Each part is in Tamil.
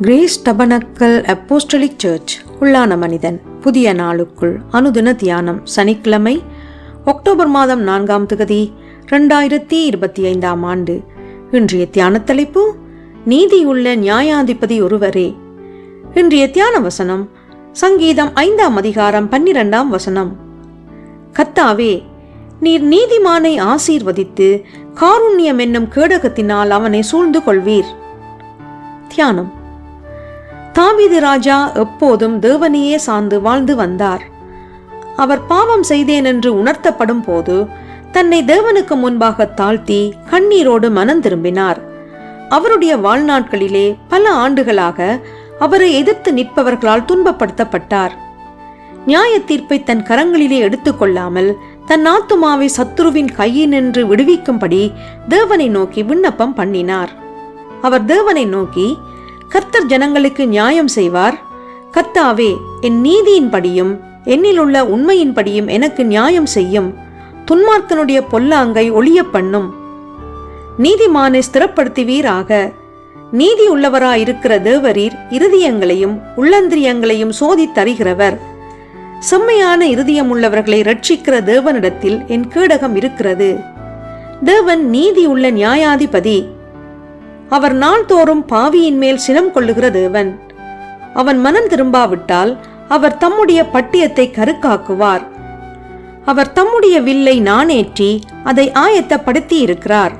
கிரேஸ் டபனக்கல் அப்போஸ்டலிக் சர்ச் உள்ளான மனிதன். புதிய நாளுக்குள் அனுதின தியானம் சனிக்கிழமை அக்டோபர் மாதம் நான்காம் திகதி ரெண்டாயிரத்தி இருபத்தி ஐந்தாம் ஆண்டு. இன்றைய தியான தலைப்பு நீதியுள்ள நியாயாதிபதி ஒருவரே. இன்றைய தியான வசனம் சங்கீதம் ஐந்தாம் அதிகாரம் பன்னிரெண்டாம் வசனம். கத்தாவே நீர் நீதிமானை ஆசீர்வதித்து காருண்யம் என்னும் கேடகத்தினால் அவனை சூழ்ந்து கொள்வீர். தியானம். தாவீது ராஜா எப்போதும் தேவனையே சார்ந்து வாழ்ந்து வந்தார். அவர் பாவம் செய்தேன் என்று உணர்த்தப்படும் போது தன்னை தேவனுக்கு முன்பாக தாழ்த்தி கண்ணீரோடு மனம் திரும்பினார். அவருடைய வாழ்நாட்களிலே பல ஆண்டுகளாக அவரை எதிர்த்து நிற்பவர்களால் துன்பப்படுத்தப்பட்டார். நியாய தீர்ப்பை தன் கரங்களிலே எடுத்துக்கொள்ளாமல் தன் ஆத்துமாவை சத்துருவின் கையினின்று விடுவிக்கும்படி தேவனை நோக்கி விண்ணப்பம் பண்ணினார். அவர் தேவனை நோக்கி கர்த்தர் ஜனங்களுக்கு நியாயம் செய்வார். கர்த்தாவே என் நீதியின்படியும் என்னில் உள்ள உண்மையின்படியும் எனக்கு நியாயம் செய்யும். துன்மார்க்கனுடைய பொல்லாங்கை ஒளிய பண்ணும். நீதிமானை ஸ்திரப்படுத்துவீராக. நீதி உள்ளவராயிருக்கிற தேவரீர் இருதயங்களையும் உள்ளந்திரியங்களையும் சோதித்தறிகிறவர் செம்மையான இருதயம் உள்ளவர்களை ரட்சிக்கிற தேவனிடத்தில் என் கேடகம் இருக்கிறது. தேவன் நீதி உள்ள நியாயாதிபதி. அவர் நாள்தோறும் பாவியின் மேல் சினம் கொள்ளுகிற தேவன் அவன் மனம் திரும்பாவிட்டால் அவர் தம்முடைய பட்டியத்தை கருக்காக்குவார். அவர் தம்முடைய வில்லை நாணேற்றி அதை ஆயத்தப்படுத்தி இருக்கிறார்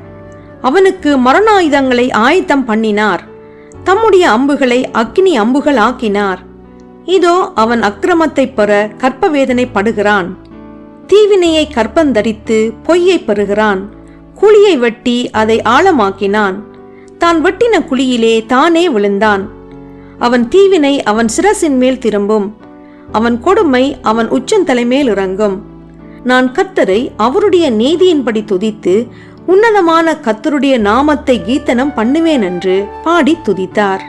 அவனுக்கு மரணாயுதங்களை ஆயத்தம் பண்ணினார். தம்முடைய அம்புகளை அக்னி அம்புகள் ஆக்கினார் இதோ அவன் அக்கிரமத்தை பெற கற்ப வேதனை படுகிறான் தீவினையை கற்பந்தரித்து பொய்யை பெறுகிறான். குழியை வெட்டி அதை ஆழமாக்கினான். தான் வெட்டின குழியிலே தானே விழுந்தான். அவன் தீவினை அவன் சிரசின் மேல் திரும்பும். அவன் கொடுமை அவன் உச்சந்தலை மேல் இறங்கும். நான் கத்தரை அவருடைய நீதியின்படி துதித்து உன்னதமான கத்தருடைய நாமத்தை கீத்தனம் பண்ணுவேன் என்று பாடி துதித்தார்.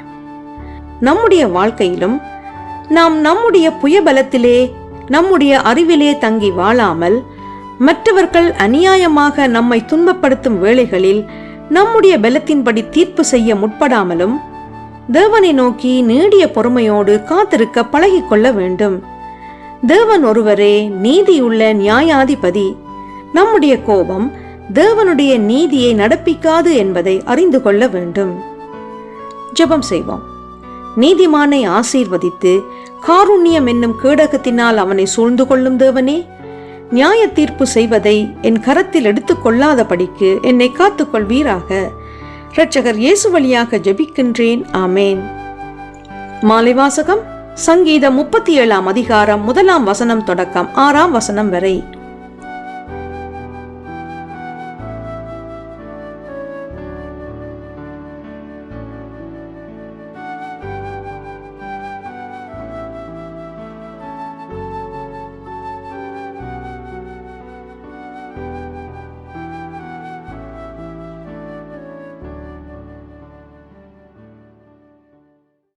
நம்முடைய வாழ்க்கையிலும் நாம் நம்முடைய புயபலத்திலே நம்முடைய அறிவிலே தங்கி வாழாமல் மற்றவர்கள் அநியாயமாக நம்மை துன்பப்படுத்தும் வேளைகளில் நம்முடைய பலத்தின்படி தீர்ப்பு செய்ய முற்படாமலும் தேவனை நோக்கி நீடிய பொறுமையோடு காத்திருக்க பழகிக்கொள்ள வேண்டும். தேவன் ஒருவரே நீதியுள்ள நியாயாதிபதி. நம்முடைய கோபம் தேவனுடைய நீதியை நடப்பிக்காது என்பதை அறிந்து கொள்ள வேண்டும். ஜெபம் செய்வோம். நீதிமானை ஆசீர்வதித்து காருண்யம் என்னும் கேடகத்தினால் அவனை சூழ்ந்து கொள்ளும் தேவனே நியாய தீர்ப்பு செய்வதை என் கரத்தில் எடுத்துக்கொள்ளாதபடிக்கு என்னை காத்துக்கொள்வீராக. இரட்சகர் இயேசு வழியாக ஜெபிக்கின்றேன். ஆமேன். மாலை வாசகம் சங்கீதம் முப்பத்தி ஏழாம் அதிகாரம் முதலாம் வசனம் தொடக்கம் ஆறாம் வசனம் வரை.